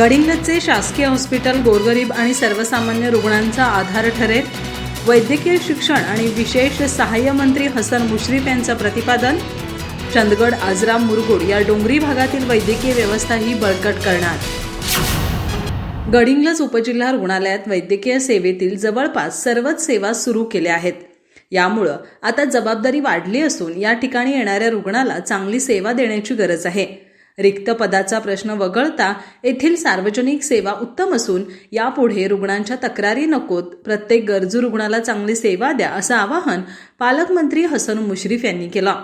गडिंग्लजचे शासकीय हॉस्पिटल गोरगरीब आणि सर्वसामान्य रुग्णांचा आधार ठरेल. वैद्यकीय शिक्षण आणि विशेष सहाय्य मंत्री हसन मुश्रीफ यांचं प्रतिपादन. चंदगड आजरा मुरगुड या डोंगरी भागातील वैद्यकीय व्यवस्था ही बळकट करणार. गडिंग्लज उपजिल्हा रुग्णालयात वैद्यकीय सेवेतील जवळपास सर्वच सेवा सुरू केल्या आहेत. यामुळं आता जबाबदारी वाढली असून या ठिकाणी येणाऱ्या रुग्णाला चांगली सेवा देण्याची गरज आहे. रिक्त पदाचा प्रश्न वगळता येथील सार्वजनिक सेवा उत्तम असून यापुढे रुग्णांच्या तक्रारी नकोत. प्रत्येक गरजू रुग्णाला चांगली सेवा द्या असं आवाहन पालकमंत्री हसन मुश्रीफ यांनी केलं.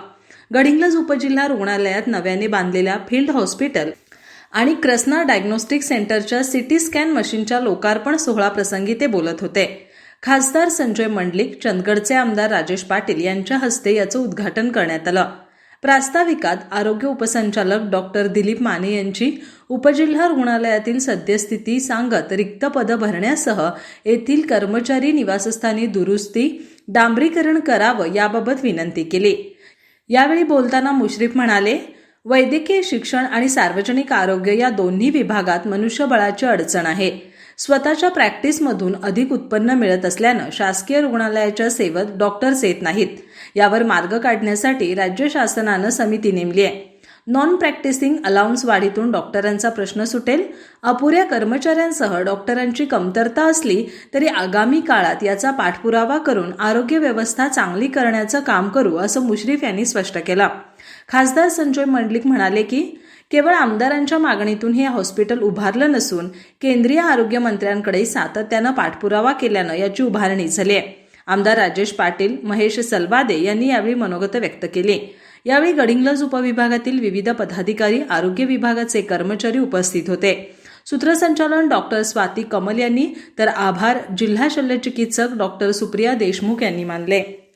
गडिंग्लज उपजिल्हा रुग्णालयात नव्याने बांधलेल्या फील्ड हॉस्पिटल आणि क्रस्ना डायग्नोस्टिक सेंटरच्या सिटी स्कॅन मशीनच्या लोकार्पण सोहळा प्रसंगी ते बोलत होते. खासदार संजय मंडलिक चंदगडचे आमदार राजेश पाटील यांच्या हस्ते याचं उद्घाटन करण्यात आलं. प्रास्ताविकात आरोग्य उपसंचालक डॉक्टर दिलीप माने यांची उपजिल्हा रुग्णालयातील सद्यस्थिती सांगत रिक्त पदं भरण्यासह येथील कर्मचारी निवासस्थानी दुरुस्ती डांबरीकरण करावं याबाबत विनंती केली. यावेळी बोलताना मुश्रीफ म्हणाले वैद्यकीय शिक्षण आणि सार्वजनिक आरोग्य या दोन्ही विभागात मनुष्यबळाची अडचण आहे. स्वतःच्या प्रॅक्टिसमधून अधिक उत्पन्न मिळत असल्यानं शासकीय रुग्णालयाच्या सेवेत डॉक्टर्स येत नाहीत. यावर मार्ग काढण्यासाठी राज्य शासनानं समिती नेमली आहे. नॉन प्रॅक्टिसिंग अलाउन्स वाढीतून डॉक्टरांचा प्रश्न सुटेल. अपुऱ्या कर्मचाऱ्यांसह डॉक्टरांची कमतरता असली तरी आगामी काळात याचा पाठपुरावा करून आरोग्य व्यवस्था चांगली करण्याचं काम करू असं मुश्रीफ यांनी स्पष्ट केलं. खासदार संजय मंडलिक म्हणाले की केवळ आमदारांच्या मागणीतून हे हॉस्पिटल उभारलं नसून केंद्रीय आरोग्य मंत्र्यांकडे सातत्यानं पाठपुरावा केल्यानं याची उभारणी झाली आहे. आमदार राजेश पाटील महेश सलवादे यांनी यावेळी मनोगत व्यक्त केली. यावेळी गडिंग्लज उपविभागातील विविध पदाधिकारी आरोग्य विभागाचे कर्मचारी उपस्थित होते. सूत्रसंचालन डॉक्टर स्वाती कमल यांनी तर आभार जिल्हा शल्यचिकित्सक डॉक्टर सुप्रिया देशमुख यांनी मानले.